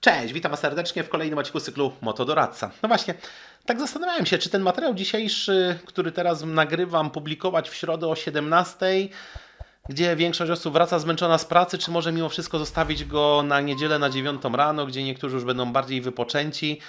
Cześć, witam Was serdecznie w kolejnym odcinku cyklu Motodoradca. No właśnie, tak zastanawiałem się, czy ten materiał dzisiejszy, który teraz nagrywam, publikować w środę o 17, gdzie większość osób wraca zmęczona z pracy, czy może mimo wszystko zostawić go na niedzielę na 9 rano, gdzie niektórzy już będą bardziej wypoczęci.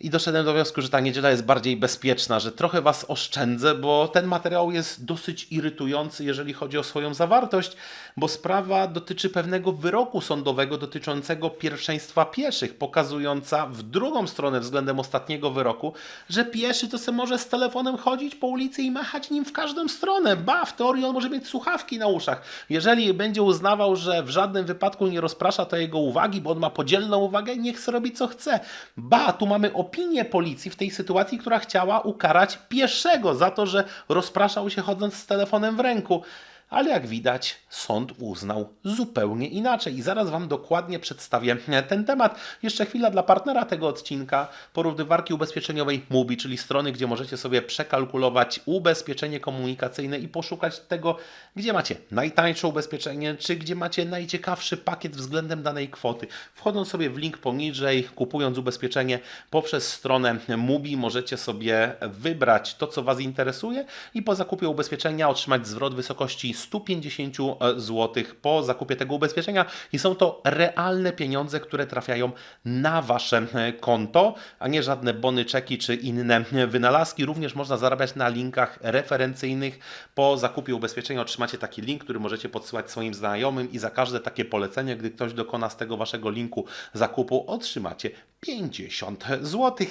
I doszedłem do wniosku, że ta niedziela jest bardziej bezpieczna, że trochę Was oszczędzę, bo ten materiał jest dosyć irytujący, jeżeli chodzi o swoją zawartość, bo sprawa dotyczy pewnego wyroku sądowego dotyczącego pierwszeństwa pieszych, pokazująca w drugą stronę względem ostatniego wyroku, że pieszy to se może z telefonem chodzić po ulicy i machać nim w każdą stronę. Ba, w teorii on może mieć słuchawki na uszach. Jeżeli będzie uznawał, że w żadnym wypadku nie rozprasza to jego uwagi, bo on ma podzielną uwagę, niech sobie robi co chce. Ba, tu mamy opinię policji w tej sytuacji, która chciała ukarać pieszego za to, że rozpraszał się chodząc z telefonem w ręku. Ale jak widać, sąd uznał zupełnie inaczej. I zaraz Wam dokładnie przedstawię ten temat. Jeszcze chwila dla partnera tego odcinka, porównywarki ubezpieczeniowej MUBI, czyli strony, gdzie możecie sobie przekalkulować ubezpieczenie komunikacyjne i poszukać tego, gdzie macie najtańsze ubezpieczenie, czy gdzie macie najciekawszy pakiet względem danej kwoty. Wchodząc sobie w link poniżej, kupując ubezpieczenie poprzez stronę MUBI, możecie sobie wybrać to, co Was interesuje i po zakupie ubezpieczenia otrzymać zwrot wysokości 150 zł po zakupie tego ubezpieczenia i są to realne pieniądze, które trafiają na Wasze e, konto, a nie żadne bony, czeki czy inne wynalazki. Również można zarabiać na linkach referencyjnych. Po zakupie ubezpieczenia otrzymacie taki link, który możecie podsyłać swoim znajomym i za każde takie polecenie, gdy ktoś dokona z tego Waszego linku zakupu, otrzymacie 50 zł.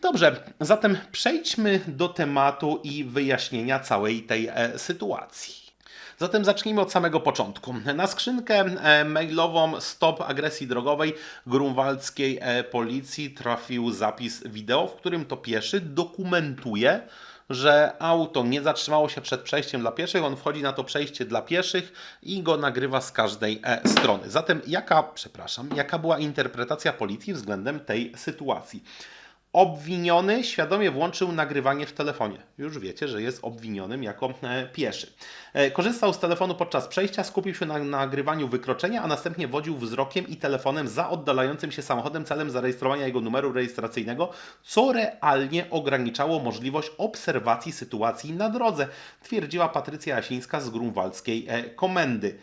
Dobrze, zatem przejdźmy do tematu i wyjaśnienia całej tej e, sytuacji. Zatem zacznijmy od samego początku. Na skrzynkę e, mailową Stop Agresji Drogowej grunwaldzkiej e, policji trafił zapis wideo, w którym to pieszy dokumentuje, że auto nie zatrzymało się przed przejściem dla pieszych, on wchodzi na to przejście dla pieszych i go nagrywa z każdej e, strony. Zatem jaka, przepraszam, jaka była interpretacja policji względem tej sytuacji? Obwiniony świadomie włączył nagrywanie w telefonie. Już wiecie, że jest obwinionym jako e, pieszy. E, korzystał z telefonu podczas przejścia, skupił się na nagrywaniu wykroczenia, a następnie wodził wzrokiem i telefonem za oddalającym się samochodem celem zarejestrowania jego numeru rejestracyjnego, co realnie ograniczało możliwość obserwacji sytuacji na drodze, twierdziła Patrycja Jasińska z grunwaldzkiej e, komendy.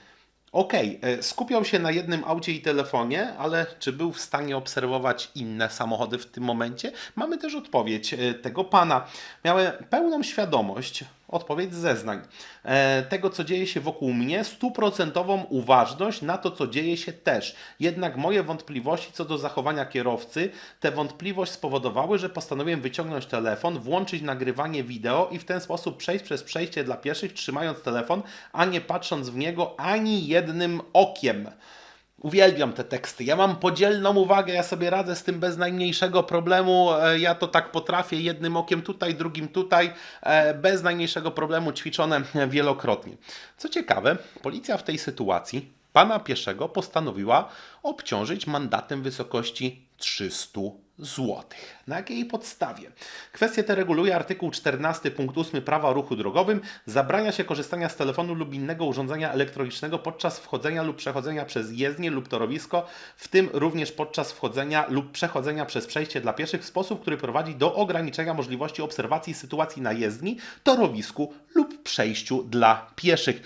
Okej, okay, skupiał się na jednym aucie i telefonie, ale czy był w stanie obserwować inne samochody w tym momencie? Mamy też odpowiedź e, tego pana. Miałem pełną świadomość, odpowiedź zeznań, e, tego co dzieje się wokół mnie, stuprocentową uważność na to, co dzieje się też. Jednak moje wątpliwości co do zachowania kierowcy, te wątpliwości spowodowały, że postanowiłem wyciągnąć telefon, włączyć nagrywanie wideo i w ten sposób przejść przez przejście dla pieszych, trzymając telefon, a nie patrząc w niego ani jednym okiem. Uwielbiam te teksty. Ja mam podzielną uwagę, ja sobie radzę z tym bez najmniejszego problemu. E, ja to tak potrafię, jednym okiem tutaj, drugim tutaj, e, bez najmniejszego problemu, ćwiczone wielokrotnie. Co ciekawe, policja w tej sytuacji pana pieszego postanowiła obciążyć mandatem wysokości 300 zł. Na jakiej podstawie? Kwestię tę reguluje artykuł 14 punkt 8 Prawa o ruchu drogowym. Zabrania się korzystania z telefonu lub innego urządzenia elektronicznego podczas wchodzenia lub przechodzenia przez jezdnię lub torowisko, w tym również podczas wchodzenia lub przechodzenia przez przejście dla pieszych w sposób, który prowadzi do ograniczenia możliwości obserwacji sytuacji na jezdni, torowisku lub przejściu dla pieszych.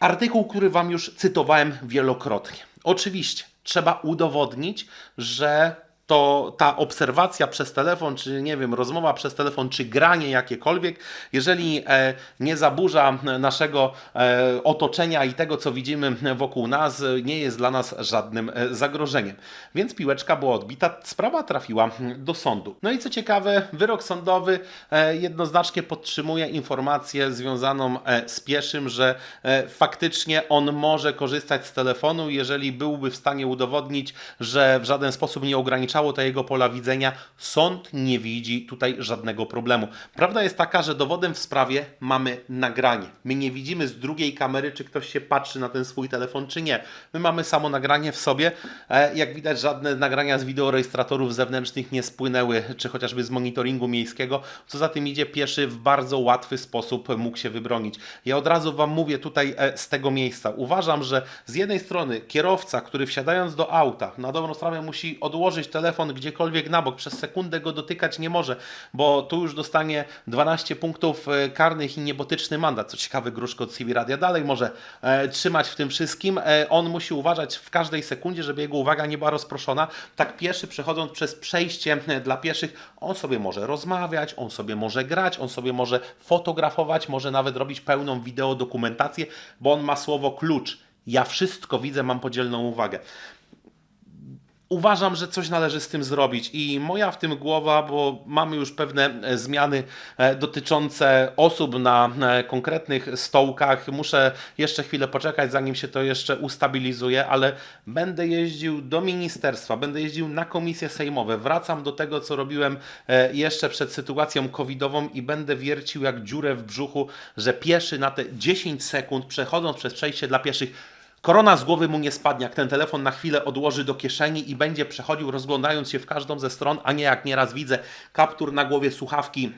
Artykuł, który Wam już cytowałem wielokrotnie. Oczywiście trzeba udowodnić, że to ta obserwacja przez telefon, czy nie wiem, rozmowa przez telefon, czy granie jakiekolwiek, jeżeli e, nie zaburza naszego e, otoczenia i tego, co widzimy wokół nas, nie jest dla nas żadnym e, zagrożeniem. Więc piłeczka była odbita, sprawa trafiła do sądu. No i co ciekawe, wyrok sądowy jednoznacznie podtrzymuje informację związaną z pieszym, że faktycznie on może korzystać z telefonu, jeżeli byłby w stanie udowodnić, że w żaden sposób nie ograniczał przekraczało to jego pola widzenia. Sąd nie widzi tutaj żadnego problemu. Prawda jest taka, że dowodem w sprawie mamy nagranie. My nie widzimy z drugiej kamery, czy ktoś się patrzy na ten swój telefon, czy nie. My mamy samo nagranie w sobie. E, Jak widać, żadne nagrania z wideorejestratorów zewnętrznych nie spłynęły, czy chociażby z monitoringu miejskiego. Co za tym idzie, pieszy w bardzo łatwy sposób mógł się wybronić. Ja od razu Wam mówię tutaj e, z tego miejsca. Uważam, że z jednej strony kierowca, który wsiadając do auta, na dobrą sprawę musi odłożyć telefon gdziekolwiek na bok, przez sekundę go dotykać nie może, bo tu już dostanie 12 punktów e, karnych i niebotyczny mandat. Co ciekawe, Gruszko od CB Radia dalej może e, trzymać w tym wszystkim. E, on musi uważać w każdej sekundzie, żeby jego uwaga nie była rozproszona. Tak pieszy przechodząc przez przejście e, dla pieszych, on sobie może rozmawiać, on sobie może grać, on sobie może fotografować, może nawet robić pełną wideodokumentację, bo on ma słowo klucz. Ja wszystko widzę, mam podzielną uwagę. Uważam, że coś należy z tym zrobić i moja w tym głowa, bo mamy już pewne e, zmiany e, dotyczące osób na e, konkretnych stołkach. Muszę jeszcze chwilę poczekać, zanim się to jeszcze ustabilizuje, ale będę jeździł do ministerstwa, będę jeździł na komisje sejmowe. Wracam do tego, co robiłem jeszcze przed sytuacją covidową i będę wiercił jak dziurę w brzuchu, że pieszy na te 10 sekund przechodząc przez przejście dla pieszych Korona z głowy mu nie spadnie, jak ten telefon na chwilę odłoży do kieszeni i będzie przechodził rozglądając się w każdą ze stron, a nie jak nieraz widzę kaptur na głowie, słuchawki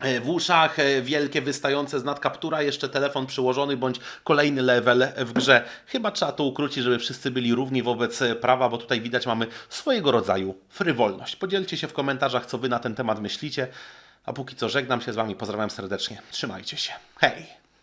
e, w uszach, e, wielkie wystające z nad kaptura, jeszcze telefon przyłożony bądź kolejny level w grze. Chyba trzeba to ukrócić, żeby wszyscy byli równi wobec e, prawa, bo tutaj widać mamy swojego rodzaju frywolność. Podzielcie się w komentarzach, co Wy na ten temat myślicie. A póki co żegnam się z Wami, pozdrawiam serdecznie. Trzymajcie się. Hej!